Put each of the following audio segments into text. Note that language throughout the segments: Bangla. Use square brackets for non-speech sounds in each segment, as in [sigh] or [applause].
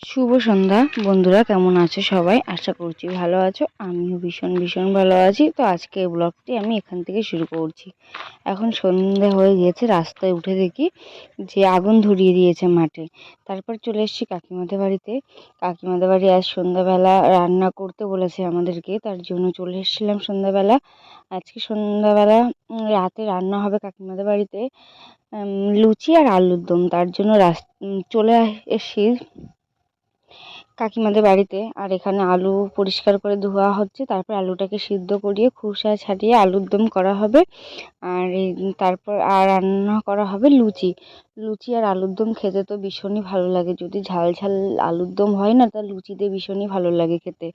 শুভ সন্ধ্যা। বন্ধুরা, কেমন আছো সবাই? আশা করছি ভালো আছো। আমিও ভীষণ ভীষণ ভালো আছি। তো আজকে এই ব্লগটি আমি এখান থেকে শুরু করছি। এখন সন্ধ্যা হয়ে গিয়েছে, রাস্তায় উঠে দেখি যে আগুন ধরিয়ে দিয়েছে মাঠে। তারপর চলে এসেছি কাকিমাদের বাড়িতে। কাকিমাদের বাড়ি আজ সন্ধ্যাবেলা রান্না করতে বলেছে আমাদেরকে, তার জন্য চলে এসেছিলাম সন্ধ্যাবেলা। আজকে সন্ধ্যাবেলা রাতে রান্না হবে কাকিমাদের বাড়িতে লুচি আর আলুর দম। তার জন্য রাস চলে এসেছি কাকিমাদের বাড়িতে। আর এখানে আলু পরিষ্কার করে ধোয়া হচ্ছে। তারপর আলুটাকে সিদ্ধ করিয়ে খোসা ছাড়িয়ে আলুর দম করা হবে। আর তারপর আর রান্না করা হবে লুচি। লুচি আর আলুর দম খেতে তো ভীষণই ভালো লাগে। যদি ঝাল ঝাল আলুর দম হয় না, তা লুচিতে ভীষণই ভালো লাগে খেতে।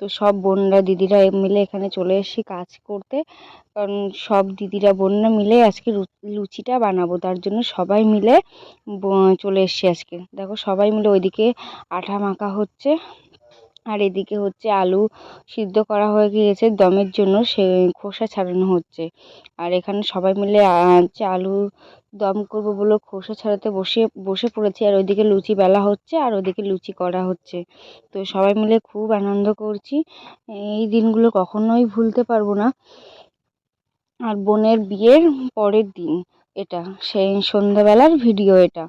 তো সব বোনরা, দিদিরা মিলে এখানে চলে এসেছি কাজ করতে। কারণ সব দিদিরা, বোনরা মিলে আজকে লুচিটা বানাবো। তার জন্য সবাই মিলে চলে এসেছি আজকে। দেখো সবাই মিলে ওইদিকে আঠা মাখা হচ্ছে। আর এদিকে হচ্ছে আলু সিদ্ধ করা হয়ে গিয়েছে, দমের জন্য সে খোসা ছাড়ানো হচ্ছে। আর এখানে সবাই মিলে হচ্ছে আলু দম করব বলে খোসা ছাড়াতে বসে বসে পড়েছি। আর ওইদিকে লুচি বেলা হচ্ছে, আর ওদিকে লুচি করা হচ্ছে। তো সবাই মিলে খুব আনন্দ করছি। এই দিনগুলো কখনোই ভুলতে পারব না। আর বোনের বিয়ের পরের দিন এটা, সেই সন্ধ্যাবেলার ভিডিও এটা।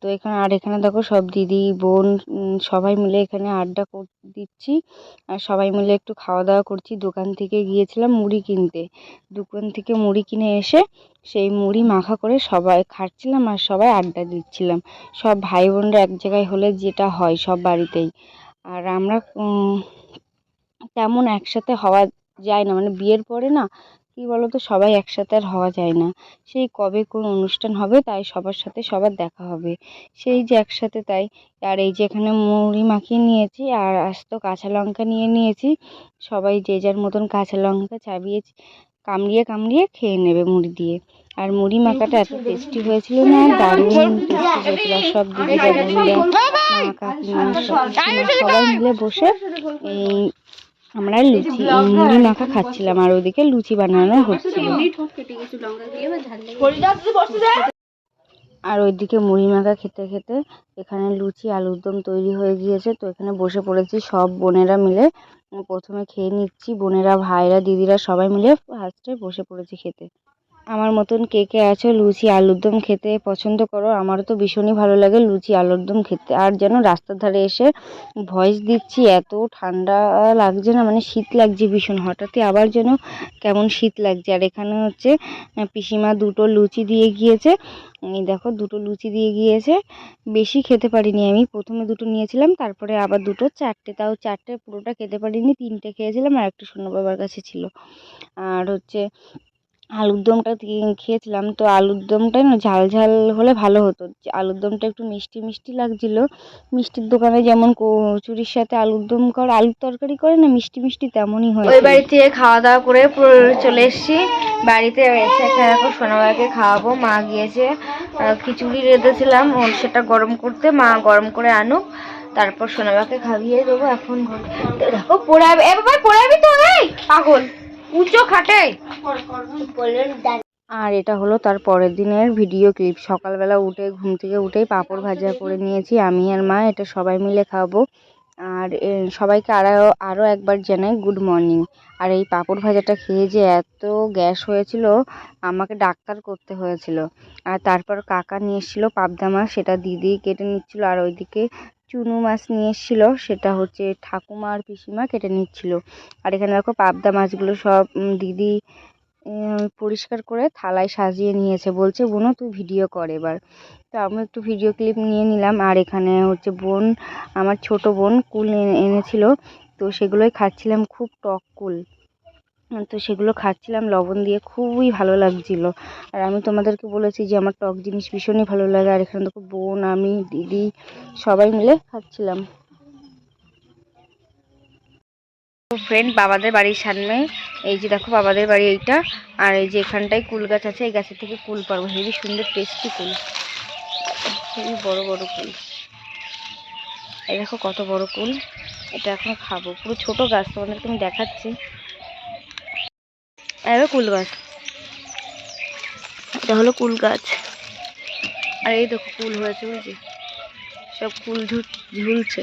তো এখানে, আর এখানে দেখো সব দিদি, বোন সবাই মিলে এখানে আড্ডা কর, দিচ্ছি। আর সবাই মিলে একটু খাওয়া দাওয়া করছি। দোকান থেকে গিয়েছিলাম মুড়ি কিনতে। দোকান থেকে মুড়ি কিনে এসে সেই মুড়ি মাখা করে সবাই খাচ্ছিলাম আর সবাই আড্ডা দিচ্ছিলাম। সব ভাই বোনরা এক জায়গায় হলে যেটা হয় সব বাড়িতেই। আর আমরা তেমন একসাথে হওয়া যায় না। মানে বিয়ের পরে না কী বলতো, সবাই একসাথে আর হওয়া যায় না। সেই কবে কোন অনুষ্ঠান হবে, তাই সবার সাথে সবার দেখা হবে। সেই যে একসাথে তাই। আর এই যে এখানে মুড়ি মাখিয়ে নিয়েছি, আর আস্ত কাঁচা লঙ্কা নিয়ে নিয়েছি। সবাই যে যার মতন কাঁচা লঙ্কা চাবিয়ে কামড়িয়ে কামড়িয়ে খেয়ে নেবে মুড়ি দিয়ে। আর মুড়ি মাখাটা এত টেস্টি হয়েছিল না, দারুণ টেস্টি আর সব মা কাকিমা সবাই মিলে বসে এই আমরা লুচি মুড়ি মাখা খাচ্ছিলাম আর ওদিকে লুচি বানানো হচ্ছিল। আর ওইদিকে মুড়ি মাখা খেতে খেতে এখানে লুচি আলুর দম তৈরি হয়ে গিয়েছে। তো এখানে বসে পড়েছি সব বোনেরা মিলে। প্রথমে খেয়ে নিচ্ছি। বোনেরা ভাইরা দিদিরা সবাই মিলে ফার্স্টে বসে পড়েছি খেতে। আমার মতন কে কে আছো, লুচি, আলুর দম খেতে পছন্দ করো? আমারও তো ভীষণই ভালো লাগে লুচি, আলুর দম খেতে। আর যেন রাস্তার ধারে এসে ভয়েস দিচ্ছি, এত ঠান্ডা লাগছে না মানে শীত লাগছে ভীষণ। হঠাৎই আবার যেন কেমন শীত লাগছে। আর এখানে হচ্ছে পিসিমা দুটো লুচি দিয়ে গিয়েছে। এই দেখো, দুটো লুচি দিয়ে গিয়েছে। বেশি খেতে পারিনি আমি। প্রথমে দুটো নিয়েছিলাম, তারপরে আবার দুটো। চারটে তাও চারটে, পুরোটা খেতে পারিনি। তিনটে খেয়েছিলাম আর একটা শূন্য বাবার কাছে ছিল। আর হচ্ছে আলুর দমটা খেয়েছিলাম, তো আলুর দমটা না ঝাল ঝাল হলে ভালো হতো। আলুর দমটা একটু মিষ্টি মিষ্টি লাগছিল। মিষ্টির দোকানে যেমন কচুরির সাথে আলুর দম করে, আলুর তরকারি করে না মিষ্টি মিষ্টি তেমনই হয়। ওই বাড়ি থেকে খাওয়া দাওয়া করে চলে এসেছি। বাড়িতে এসে এখানে দেখো সোনামাকে খাওয়াবো। মা গিয়েছে খিচুড়ি রেঁধেছিলাম সেটা গরম করতে মা গরম করে আনুক, তারপর সোনামাকে খাইয়ে দেবো এখন দেখো পোড়াবে, এ পোড়াবি তো পাগল। উঁচো খাটে। আর এটা হলো তার পরের দিনের ভিডিও ক্লিপ। সকালবেলা উঠে, ঘুম থেকে উঠেই পাঁপড় ভাজা করে নিয়েছি। আমি আর মা এটা সবাই মিলে খাব। আর সবাইকে আরও আরও একবার জানাই গুড মর্নিং আর এই পাঁপড় ভাজাটা খেয়ে যে এত গ্যাস হয়েছিল, আমাকে ডাক্তার করতে হয়েছিল। আর তারপর কাকা নিয়ে এসেছিল পাবদা সেটা দিদি কেটে নিচ্ছিল। আর ওইদিকে চুনো মাছ নিয়ে এসেছিল, সেটা হচ্ছে ঠাকুমা আর পিসিমা কেটে নিচ্ছিল। আর এখানে দেখো পাবদা মাছগুলো সব দিদি পরিষ্কার করে থালায় সাজিয়ে নিয়েছে। বলছে বোনও তুই ভিডিও কর এবার। তো আমি একটু ভিডিও ক্লিপ নিয়ে নিলাম। আর এখানে হচ্ছে বোন, আমার ছোট বোন কুল এনে- এনেছিল। তো সেগুলোই খাচ্ছিলাম, খুব টক কুল। তো সেগুলো খাচ্ছিলাম, লবণ দিয়ে খুবই ভালো লাগছিল। আর আমি তোমাদেরকে বলেছি যে আমার টক জিনিস ভীষণই ভালো লাগে, আর এখানে দেখো বোন, আমি, দিদি, সবাই মিলে খাচ্ছিলাম। ফ্রেন্ড বাবাদের বাড়ির সামনে, এই যে দেখো বাবাদের বাড়ি এইটা, আর এই যে এখানটায় কুল গাছ আছে, এই গাছের থেকে কুল পারব হেবি সুন্দর টেস্টি কুল। হেবি বড় বড় কুল। এই দেখো কত বড় কুল। এটা এখন খাব। পুরো ছোট গাছ, তোমাদেরকে আমি দেখাচ্ছি। এবার কুল গাছ। এটা হলো কুল গাছ। আর এই দেখো কুল হয়েছে বুঝছি সব কুল ঝুলছে।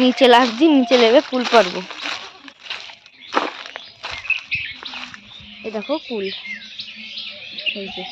নিচে লাগছি নিচে লেগে ফুল পারব এই দেখো এই যে।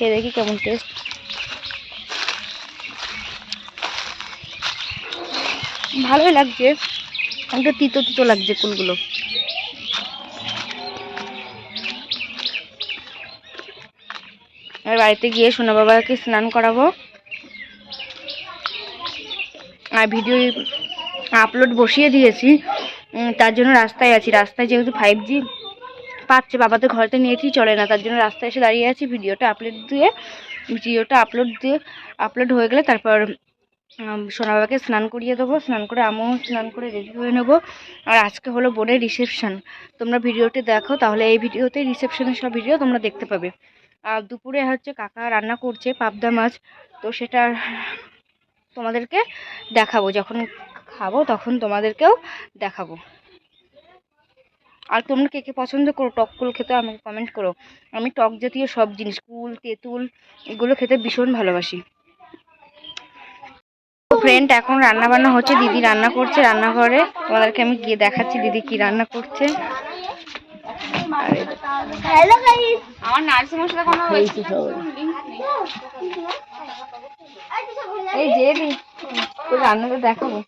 খেয়ে দেখি কেমন টেস্ট ভালোই লাগছে, একটু তিতো তিতো লাগছে ফুলগুলো আর বাড়িতে গিয়ে সোনা বাবাকে স্নান করাবো। আর ভিডিও আপলোড বসিয়ে দিয়েছি তার জন্য রাস্তায় আছি। রাস্তায় যেহেতু ফাইভ জি পাচ্ছে বাবাদের ঘরেতে নেটই চলে না, তার জন্য রাস্তায় এসে দাঁড়িয়ে আছি, ভিডিওটা আপলোড দিয়ে, ভিডিওটা আপলোড দিয়ে আপলোড হয়ে গেলে তারপর সোনা বাবাকে স্নান করিয়ে দেবো, স্নান করে আমিও স্নান করে রেডি হয়ে নেব। আর আজকে হলো বোনের রিসেপশান তোমরা ভিডিওটি দেখো, তাহলে এই ভিডিওতে রিসেপশনের সব ভিডিও তোমরা দেখতে পাবে। আর দুপুরে হচ্ছে কাকা রান্না করছে পাবদা মাছ, তো সেটা তোমাদেরকে দেখাবো, যখন খাব তখন তোমাদেরকেও দেখাবো। আর তোমরা কে কে পছন্দ করো টক কুল খেতে আমাকে কমেন্ট করো। আমি টক জাতীয় সব জিনিস কুল তেঁতুল এগুলো খেতে ভীষণ ভালোবাসি। ফ্রেন্ড এখন রান্না বান্না হচ্ছে দিদি রান্না করছে রান্নাঘরে। তোমাদেরকে আমি গিয়ে দেখাচ্ছি দিদি কি রান্না করছে। আমার নার্সিংয়ের সাথে কোনো এই যে রান্নাটা দেখাবো।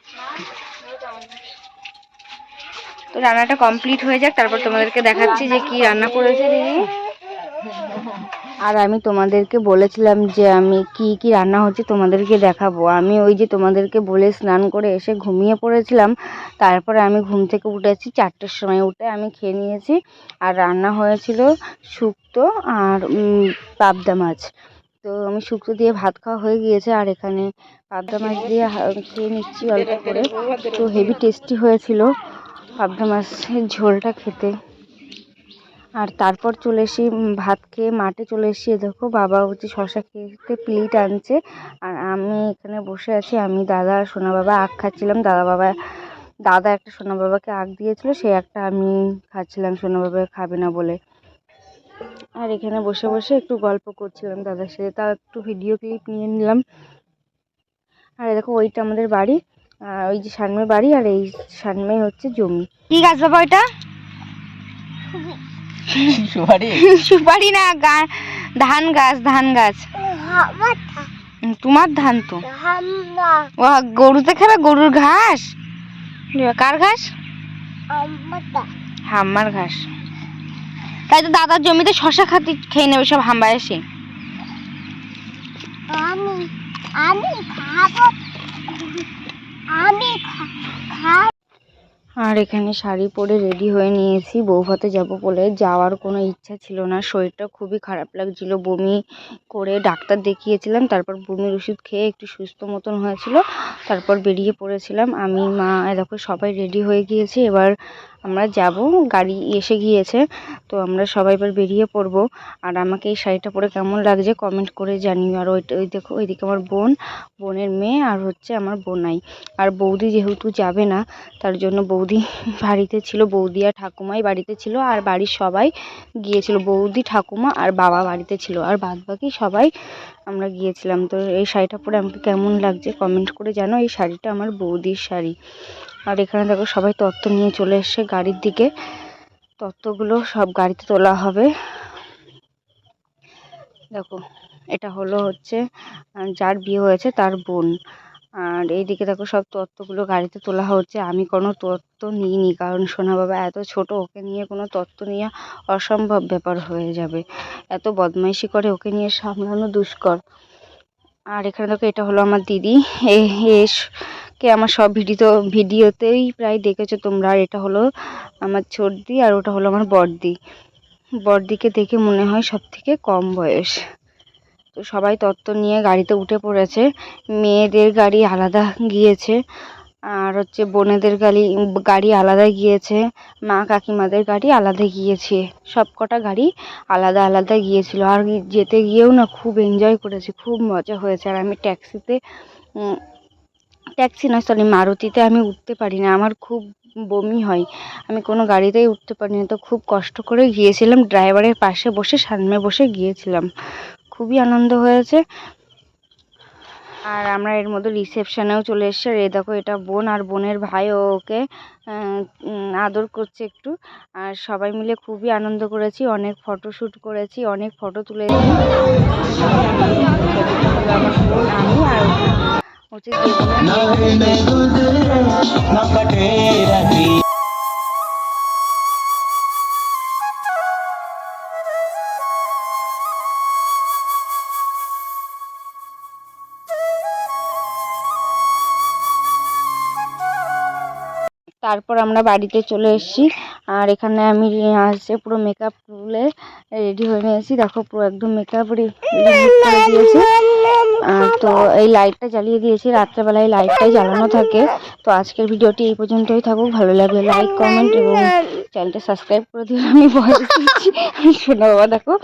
তো রান্নাটা কমপ্লিট হয়ে যাক, তারপর তোমাদেরকে দেখাচ্ছি যে কি রান্না করেছে দিদি। আর আমি তোমাদেরকে বলেছিলাম যে আমি কি কি রান্না হচ্ছে তোমাদেরকে দেখাবো। আমি ওই যে তোমাদেরকে বলে স্নান করে এসে ঘুমিয়ে পড়েছিলাম। তারপরে আমি ঘুম থেকে উঠেছি, চারটের সময় উঠে আমি খেয়ে নিয়েছি। আর রান্না হয়েছিল শুক্তো আর পাবদা মাছ। তো আমি শুক্তো দিয়ে ভাত খাওয়া হয়ে গিয়েছে, আর এখানে পাবদা মাছ দিয়ে খেয়ে নিচ্ছি অল্প করে। তো হেভি টেস্টি হয়েছিল। পাবদা মাছের ঝোলটা খেতে। আর তারপর চলে এসি ভাত খেয়ে মাঠে চলে এসেছি। এ দেখো, বাবা হচ্ছে শশা খেতে প্লেট আনছে। আর আমি এখানে বসে আছি, আমি দাদা সোনা বাবা আখ খাচ্ছিলাম। দাদা বাবা, দাদা একটা সোনা বাবাকে আখ দিয়েছিল, সে একটা আমি খাচ্ছিলাম, সোনা বাবা খাবে না বলে। আর এখানে বসে বসে একটু গল্প করছিলাম দাদার সাথে তার একটু ভিডিও ক্লিপ নিয়ে নিলাম। আর দেখো, ওইটা আমাদের বাড়ি। ওই যে সামনে বাড়ি আর এই সামনে হচ্ছে জমি। কি গাছ বাবা ওইটা? সুপারি। না ধান গাছ ধান গাছ। তোমার ধান তো? ও গরুতে খাবে গরুর ঘাস? কার ঘাস? হাম্মার ঘাস। তাই তো দাদার জমিতে শশা খাতি খেয়ে নেবে সব হাম্বা এসে। আমি আমি খাব। আর এখানে শাড়ি পরে রেডি হয়ে নিয়েছি। বৌভাতে যাব বলে যাওয়ার কোনো ইচ্ছা ছিল না। শরীরটা খুবই খারাপ লাগছিল। বমি করে ডাক্তার দেখিয়েছিলাম। তারপর বমির ওষুধ খেয়ে একটু সুস্থ মতন হয়েছিল। তারপর বেরিয়ে পড়েছিলাম। আমি, মা দেখো সবাই রেডি হয়ে গিয়েছি। এবার আমরা যাব, গাড়ি এসে গিয়েছে, তো আমরা সবাই এবার বেরিয়ে পড়ব। আর আমাকে এই শাড়িটা পরে কেমন লাগছে কমেন্ট করে জানিও। আর ওইটা, ওই দেখো, ওইদিকে আমার বোন, বোনের মেয়ে আর হচ্ছে আমার বোনাই। আর বৌদি যেহেতু যাবে না, তার জন্য বৌদি [laughs] বাড়িতে ছিল, বৌদি আর ঠাকুমাই বাড়িতে ছিল, আর বাড়ির সবাই গিয়েছিল। বৌদি, ঠাকুমা আর বাবা বাড়িতে ছিল, আর বাদ বাকি সবাই আমরা গিয়েছিলাম। তো এই শাড়িটা পরে আমাকে কেমন লাগছে কমেন্ট করে জানো এই শাড়িটা আমার বৌদির শাড়ি। আর এখানে দেখো সবাই তত্ত্ব নিয়ে চলে এসছে গাড়ির দিকে। তত্ত্বগুলো সব গাড়িতে তোলা হবে। দেখো, এটা হলো হচ্ছে যার বিয়ে হয়েছে তার বোন। আর এইদিকে দেখো সব তত্ত্বগুলো গাড়িতে তোলা হচ্ছে। আমি কোনো তত্ত্ব নিইনি, কারণ সোনা বাবা এত ছোট, ওকে নিয়ে কোনো তত্ত্ব নেওয়া অসম্ভব ব্যাপার হয়ে যাবে। এত বদমাইশি করে ওকে নিয়ে সামলানো দুষ্কর। আর এখানে দেখো এটা হলো আমার দিদি। এ, এস- কে আমার সব ভিডিও ভিডিওতেই প্রায় দেখেছ তোমরা। আর এটা হলো আমার ছোটদি আর ওটা হলো আমার বড়দি। বড়দিকে দেখে মনে হয় সব থেকে কম বয়স। তো সবাই তত্ত্ব নিয়ে গাড়িতে উঠে পড়েছে। মেয়েদের গাড়ি আলাদা গিয়েছে। আর হচ্ছে বোনেদের গাড়ি গাড়ি আলাদা গিয়েছে। মা কাকিমাদের গাড়ি আলাদা গিয়েছে। সব কটা গাড়ি আলাদা আলাদা গিয়েছিল। আর যেতে গিয়েও না খুব এনজয় করেছি, খুব মজা হয়েছে। আর আমি ট্যাক্সিতে ট্যাক্সি না সরি মারুতিতে। আমি উঠতে পারি না, আমার খুব বমি হয়। আমি কোনো গাড়িতেই উঠতে পারিনি তো খুব কষ্ট করে গিয়েছিলাম। ড্রাইভারের পাশে বসে, সামনে বসে গিয়েছিলাম। খুবই আনন্দ হয়েছে। আর আমরা এর মধ্যে রিসেপশানেও চলে এসেছি। আর এই দেখো, এটা বোন আর বোনের ভাই ওকে আদর করছে একটু। আর সবাই মিলে খুবই আনন্দ করেছি। অনেক ফটোশ্যুট করেছি, অনেক ফটো তুলেছি। আমি আর হচ্ছে তারপর আমরা বাড়িতে চলে এসেছি। আর এখানে আমি আসছে পুরো মেকআপ তুলে রেডি হয়ে নিয়েছি। দেখো, পুরো একদম মেকআপ করে দিয়েছি। তো এই লাইটটা জ্বালিয়ে দিয়েছি। রাত্রেবেলায় লাইটটাই জ্বালানো থাকে। তো আজকের ভিডিওটি এই পর্যন্তই থাকুক। ভালো লাগলে লাইক কমেন্ট এবং চ্যানেলটা সাবস্ক্রাইব করে দিও। আমি শোনো বাবা, দেখো।